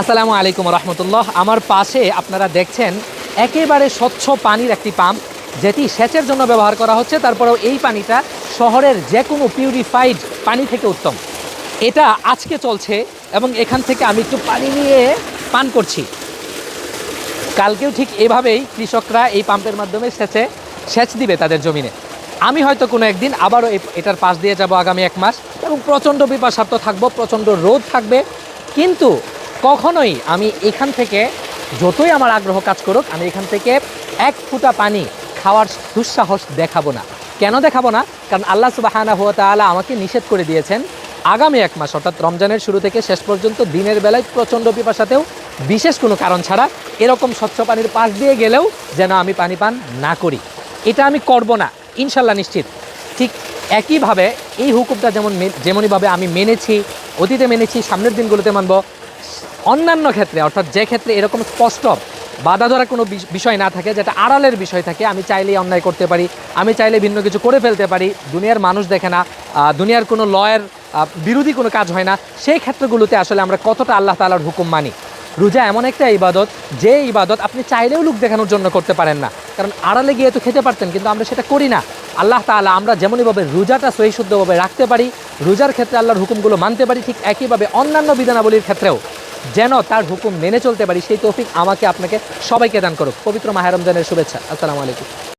আসসালামু আলাইকুম রহমতুল্লাহ। আমার পাশে আপনারা দেখছেন একেবারে স্বচ্ছ পানির একটি পাম্প, যেটি সেচের জন্য ব্যবহার করা হচ্ছে। তারপরেও এই পানিটা শহরের যে কোনো পিউরিফাইড পানি থেকে উত্তম। এটা আজকে চলছে এবং এখান থেকে আমি একটু পানি নিয়ে পান করছি। কালকেও ঠিক এভাবেই কৃষকরা এই পাম্পের মাধ্যমে সেচে সেচ দিবে তাদের জমিনে। আমি হয়তো কোনো একদিন আবারও এটার পাশ দিয়ে যাব আগামী এক মাস এবং প্রচণ্ড পিপাসার্থ থাকব, প্রচণ্ড রোদ থাকবে। কিন্তু কখনোই আমি এখান থেকে যতই আমার আগ্রহ কাজ করুক, আমি এখান থেকে এক ফুটা পানি খাওয়ার দুঃসাহস দেখাবো না। কেন দেখাবো না? কারণ আল্লাহ সুবাহানা হুয়া তাআলা আমাকে নিষেধ করে দিয়েছেন, আগামী এক মাস, অর্থাৎ রমজানের শুরু থেকে শেষ পর্যন্ত দিনের বেলায় প্রচণ্ড পিপাসাতেও বিশেষ কোনো কারণ ছাড়া এরকম স্বচ্ছ পানির পাশ দিয়ে গেলেও যেন আমি পানি পান না করি। এটা আমি করব না ইনশাল্লাহ নিশ্চিত। ঠিক একইভাবে এই হুকুমটা যেমন যেমনইভাবে আমি মেনেছি, অতীতে মেনেছি, সামনের দিনগুলোতে মানব অন্যান্য ক্ষেত্রে, অর্থাৎ যে ক্ষেত্রে এরকম স্পষ্ট বাধা ধরা কোনো বিষ- বিষয় না থাকে, যেটা আড়ালের বিষয় থাকে, আমি চাইলেই অন্যায় করতে পারি, আমি চাইলে ভিন্ন কিছু করে ফেলতে পারি, দুনিয়ার মানুষ দেখে না দুনিয়ার কোনো লয়ের বিরোধী কোনো কাজ হয় না, সেই ক্ষেত্রগুলোতে আসলে আমরা কতটা আল্লাহ তাআলার হুকুম মানি। রোজা এমন একটা ইবাদত, যে ইবাদত আপনি চাইলেও লোক দেখানোর জন্য করতে পারেন না। কারণ আড়ালে গিয়ে তো খেতে পারতেন, কিন্তু আমরা সেটা করি না। আল্লাহ তাহলে আমরা যেমনইভাবে রোজাটা সহিশুদ্ধভাবে রাখতে পারি, রোজার ক্ষেত্রে আল্লাহর হুকুমগুলো মানতে পারি, ঠিক একইভাবে অন্যান্য বিধানাবলীর ক্ষেত্রেও যেন তার হুকুম মেনে চলতে পারি, সেই তৌফিক আমাকে, আপনাকে সবাইকে দান করুক। পবিত্র মাহেরমজানের শুভেচ্ছা। আসসালামু আলাইকুম।